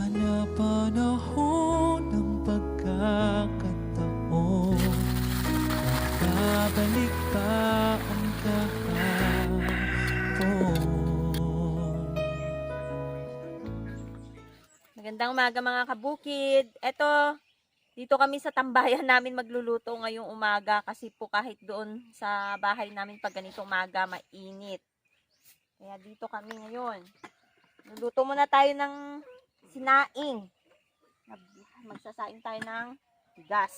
Panapanahon ng pagkakataon Babalik pa ang kahapon Magandang umaga mga kabukid. Eto, dito kami sa tambayan namin magluluto ngayong umaga kasi po kahit doon sa bahay namin pag ganito umaga mainit. Kaya dito kami ngayon. Luluto muna tayo ng sinaing. Mag- Magsasaing tayo ng bigas.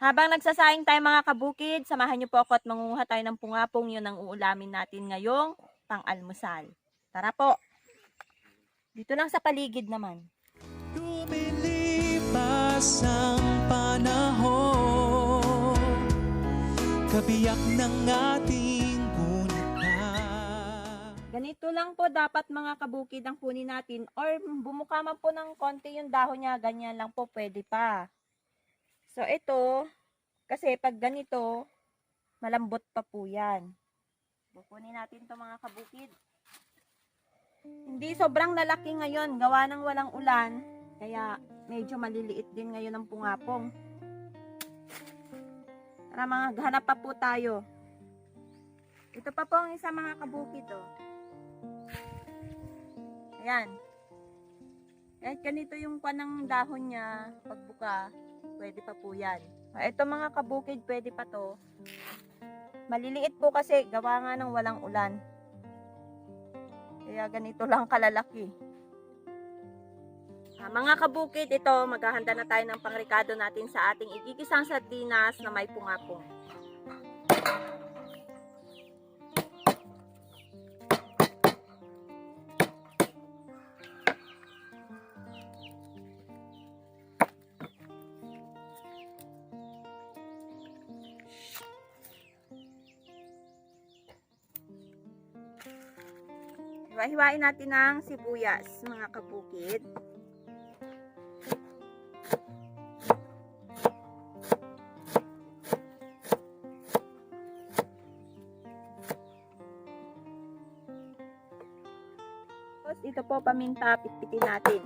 Habang nagsasaing tayo mga kabukid, samahan niyo po ako at mangunguha tayo ng pungapong yun ang uulamin natin ngayong pang-almusal. Tara po. Dito lang sa paligid naman. Lumilipas ang panahon Kabiyak ng ating Ganito lang po dapat mga kabukid ang kunin natin or bumuka man po ng konti yung dahon niya, ganyan lang po pwede pa. So ito, kasi pag ganito, malambot pa po yan. Bukunin natin to mga kabukid. Hindi sobrang lalaki ngayon, gawa ng walang ulan, kaya medyo maliliit din ngayon ang pungapong. Tara mga, hanap pa po tayo. Ito pa po ang isa mga kabukid, oh. Ayan. Kahit ganito yung panang dahon niya, pagbuka, pwede pa po yan. Ah, Ito mga kabukid, pwede pa to. Maliliit po kasi, gawa nga ng walang ulan. Kaya ganito lang kalalaki. Ah, mga kabukid, ito, maghahanda na tayo ng pangrikado natin sa ating igigisang sardinas na may pungapong. Hiwa-hiwain natin ng sibuyas, mga kabukid. Tapos ito po paminta, pitpitin natin.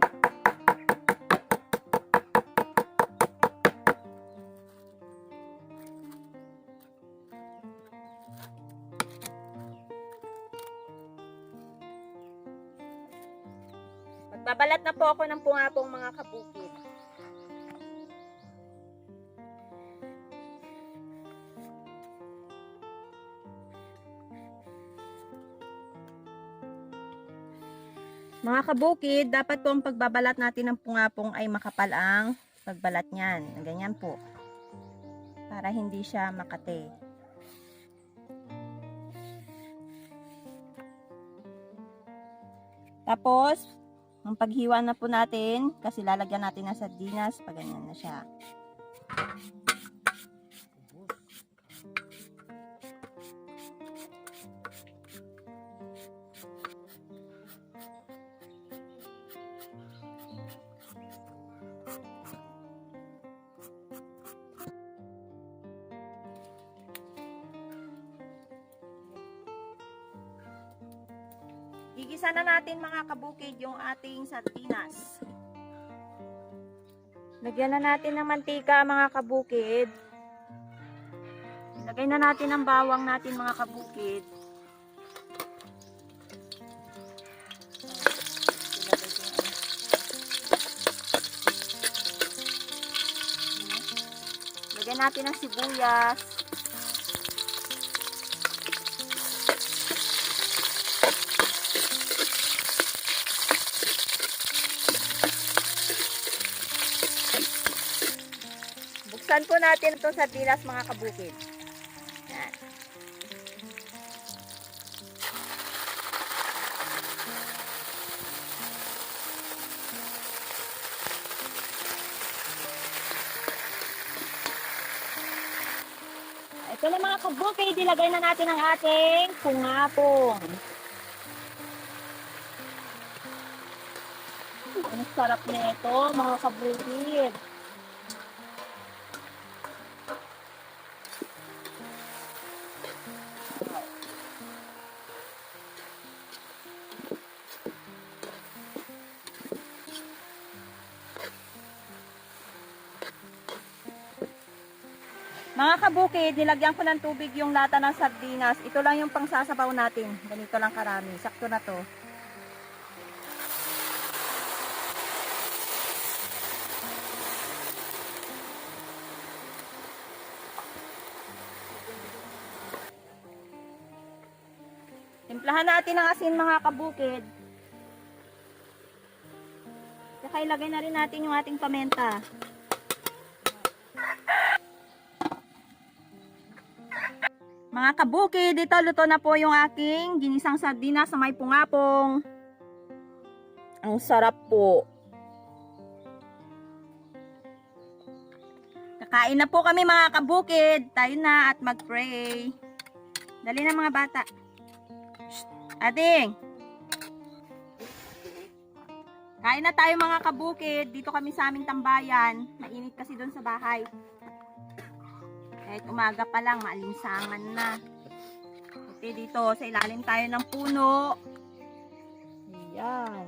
Magbabalat na po ako ng pungapong mga kabukid. Mga kabukid, dapat po ang pagbabalat natin ng pungapong ay makapal ang pagbalat niyan. Ganyan po. Para hindi siya makate. Tapos, ang paghiwa na po natin, kasi lalagyan natin ng sardinas, pag ganyan na siya. Gigisa na natin mga kabukid yung ating sardinas. Lagyan na natin ng mantika mga kabukid. Lagay na natin ang bawang natin mga kabukid. Lagyan natin ng sibuyas. Buksan po natin ito sa dinas mga kabukid. Yan. Ito na mga kabukid, ilagay na natin ang ating pungapong. Ang sarap nito mga kabukid. Mga kabukid, nilagyan ko ng tubig yung lata ng sardinas. Ito lang yung pangsasabaw natin. Ganito lang karami. Sakto na to. Timplahan natin ang asin mga kabukid. Saka ilagay na rin natin yung ating pamenta. Mga kabukid, dito luto na po yung aking ginisang sardinas sa may pungapong. Ang sarap po. Kakain na po kami mga kabukid. Tayo na at mag-pray. Dali na mga bata. Shh, Ading! Kain na tayo mga kabukid. Dito kami sa aming tambayan. Mainit kasi doon sa bahay. Kahit umaga pa lang, maalinsangan na. Buti dito, sa ilalim tayo ng puno. Ayan.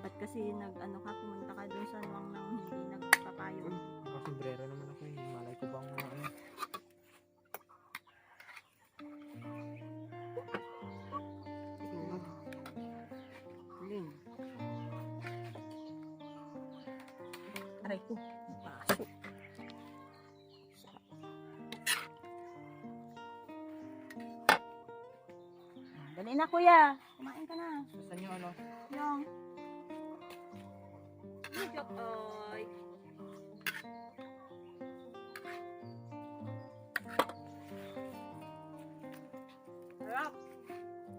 Ba't kasi nag-ano ka, pumunta ka doon sa luwang nang hindi nagpapayo. Nakasombrero naman ako eh. Malay ko bang mga ano. Aray ko, baso. Dali na kuya, kumain ka na. Saan yung ano? Yung. Joke, oy. Harap.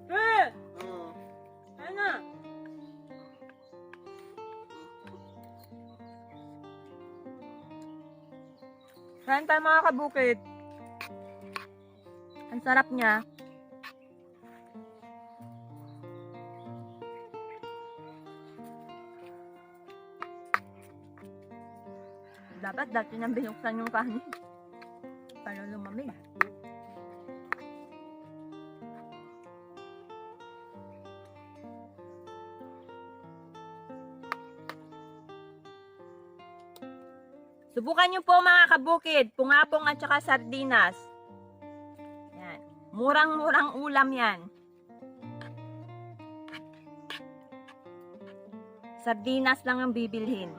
Eh! Ano? Kain tayo mga kabukid. Ang sarap niya. Dapat dati nang binuksan yung kanin. Para lumamig. Subukan nyo po mga kabukid, pungapong at saka sardinas. Yan. Murang-murang ulam yan. Sardinas lang ang bibilhin.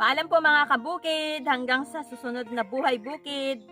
Paalam po mga kabukid, hanggang sa susunod na buhay bukid.